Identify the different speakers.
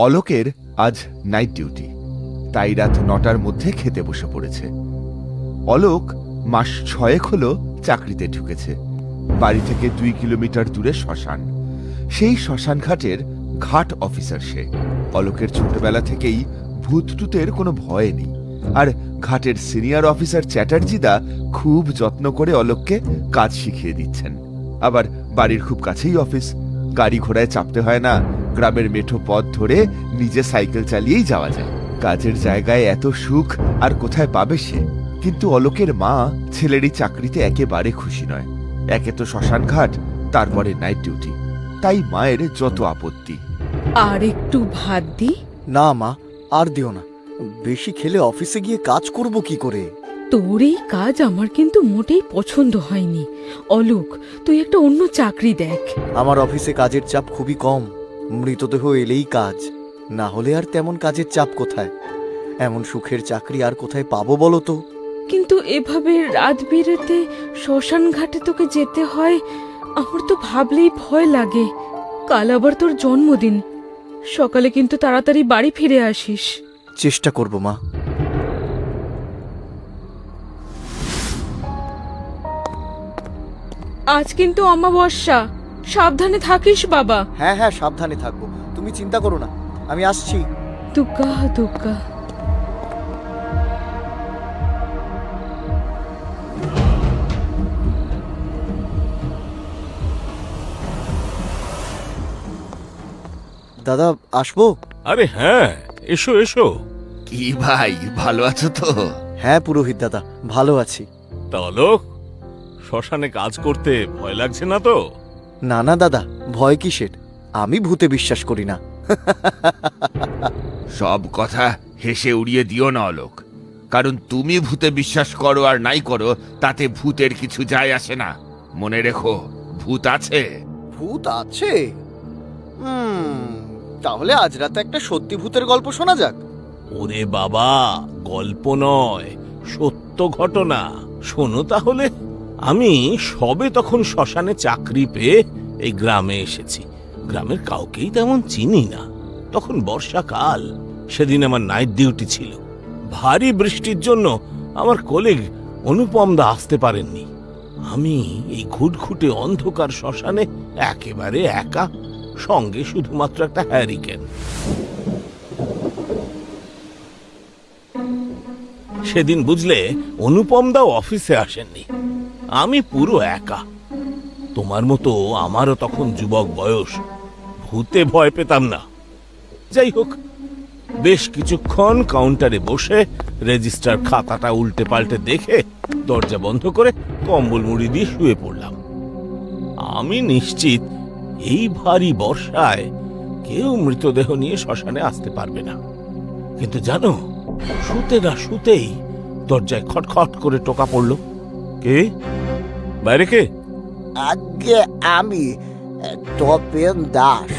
Speaker 1: অলোকের আজ night duty তাই রাত নটার মধ্যে খেতে বসে পড়েছে। অলোক মাস ছয়েক হলো চাকরিতে ঢুকেছে। বাড়ি থেকে দুই কিলোমিটার দূরে শ্মশান। সেই শ্মশান ঘাটের ঘাট অফিসার সে। অলোকের ছোটবেলা থেকেই ভূতটুতের কোনো ভয় নেই। আর ঘাটের সিনিয়র অফিসার চ্যাটার্জিদা খুব যত্ন করে অলোককে কাজ শিখিয়ে দিচ্ছেন। আবার বাড়ির খুব কাছেই অফিস গাড়ি ঘোড়ায় চাপতে হয় না গ্রামের মেঠো পথ ধরে নিজে সাইকেল চালিয়েই যাওয়া যায়। কাজের জায়গায় এত সুখ আর কোথায় পাবে সে? কিন্তু অলোকের মা ছেলেরই চাকরিতে একেবারে খুশি নয়। একে তো শ্মশান ঘাট তারপরে নাইট ডিউটি তাই মায়ের যত আপত্তি।
Speaker 2: আর একটু ভাত দি
Speaker 3: না মা আর দিও না। বেশি খেলে অফিসে গিয়ে কাজ করব কি করে?
Speaker 2: তোর এই কাজ আমার কিন্তু মোটেই পছন্দ হয়নি। অলোক তুই একটা অন্য চাকরি দেখ।
Speaker 3: আমার অফিসে কাজের চাপ খুবই কম। মৃতদেহ এলেই কাজ। না হলে আর তেমন কাজের চাপ কোথায়? এমন সুখের চাকরি আর কোথায় পাবো বলো তো?
Speaker 2: কিন্তু এভাবে রাত বেরোতে শ্মশান ঘাটে তোকে যেতে হয় আমার তো ভাবলেই ভয় লাগে। কাল আবার তোর জন্মদিন। সকালে কিন্তু তাড়াতাড়ি বাড়ি ফিরে আসিস।
Speaker 3: চেষ্টা করব মা।
Speaker 2: আজ কিন্তু অমাবস্যা। সাবধানে থাকিস বাবা।
Speaker 3: হ্যাঁ হ্যাঁ সাবধানে থাকব। তুমি চিন্তা করো না। আমি আসছি।
Speaker 2: দুগ্গা দুগ্গা।
Speaker 3: দাদা আসব?
Speaker 4: আরে হ্যাঁ এসো এসো।
Speaker 1: কি ভাই ভালো আছো তো?
Speaker 3: হ্যাঁ পুরোহিত দাদা ভালো আছি।
Speaker 4: তা অলোক শ্মশানে কাজ করতে ভয় লাগছে না তো?
Speaker 3: না না দাদা ভয় কিসের? আমি ভূতে বিশ্বাস করি না।
Speaker 1: সব কথা হেসে উড়িয়ে দিও না অলোক। কারণ তুমি ভূতে বিশ্বাস করো আর নাই করো তাতে ভূতের কিছু যায় আসে না। মনে রেখো ভূত আছে।
Speaker 3: ভূত আছে? হুম তাহলে আজ রাতে একটা সত্যি ভূতের গল্প শোনা যাক।
Speaker 4: ওরে বাবা গল্প নয় সত্য ঘটনা। শোনো তাহলে। আমি সবে তখন শ্মশানে চাকরি পেয়ে এই গ্রামে এসেছি। গ্রামের কাউকেই তেমন চিনি না। তখন বর্ষাকাল, সেদিন আমার নাইট ডিউটি ছিল। ভারী বৃষ্টির জন্য আমার কলিগ অনুপম দা আসতে পারেননি। আমি এই ঘুটঘুটে অন্ধকার শ্মশানে একেবারে একা, সঙ্গে শুধুমাত্র একটা হ্যারিকেন সেদিন বুঝলে, অনুপম দাও অফিসে আসেননি। আমি পুরো একা। তোমার মতো আমারও তখন যুবক বয়স, ভূতে ভয় পেতাম না। যাই হোক, বেশ কিছুক্ষণ কাউন্টারে বসে রেজিস্টার খাতাটা উল্টে পাল্টে দেখে দরজা বন্ধ করে কম্বল মুড়ি দিয়ে শুয়ে পড়লাম। আমি নিশ্চিত এই ভারী বর্ষায় কেউ মৃতদেহ নিয়ে শ্মশানে আসতে পারবে না। কিন্তু জানো, শুতে না শুতেই দরজায় খটখট করে টোকা পড়ল। কে? বাইরে কে?
Speaker 5: আগে আমি তপেন দাস